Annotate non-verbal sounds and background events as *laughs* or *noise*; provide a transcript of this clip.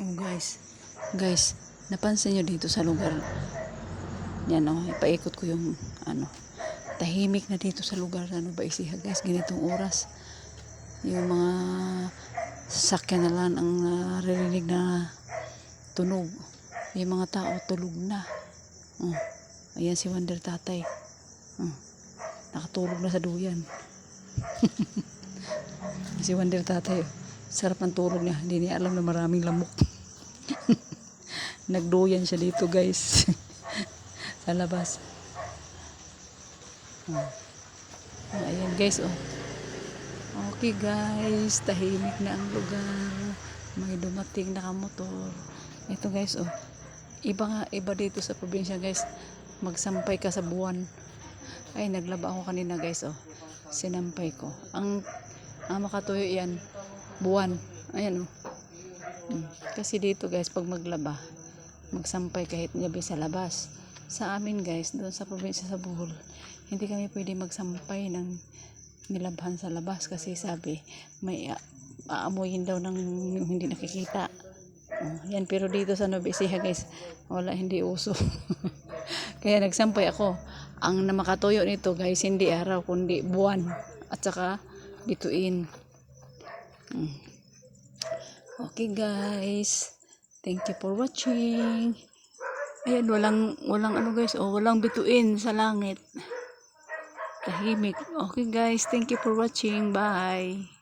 Oh guys, guys, napansin nyo dito sa lugar. Yan oh, ipaikot ko yung ano, tahimik na dito sa lugar ano ba isiha guys, ganitong oras. Yung mga sasakyan na lang ang naririnig na tunog. Yung mga tao tulog na. Oh, ayan si Wonder Tatay. Oh, nakatulog na sa duyan. *laughs* si Wonder Tatay. oh. Sarap ang tulog niya. Hindi niya alam na maraming lamok. *laughs* Nagduyan siya dito guys. *laughs* sa labas. Oh. Oh, ayan guys oh. Okay guys, tahimik na ang lugar. May dumating na kamotor. Ito guys oh. Iba nga, iba dito sa probinsya guys. Magsampay ka sa buwan. Ay, naglaba ako kanina guys oh. Sinampay ko. Ang, ang makatuyo yan, buwan. Ayan oh. Mm. Kasi dito guys, pag maglaba, magsampay kahit gabi sa labas. Sa amin guys, doon sa probinsya sa Bohol, hindi kami pwede magsampay ng nilabhan sa labas kasi sabi may aamuyin daw ng hindi nakikita. Oh, yan pero dito sa Ecija guys, wala hindi uso. *laughs* Kaya nagsampay ako. Ang na makatuyo nito guys, hindi araw kundi buwan at saka bituin. Mm. Okay guys. Thank you for watching. Ayan, walang, walang ano guys, oh, walang bituin sa langit. Tahimik. Okay guys, thank you for watching. Bye.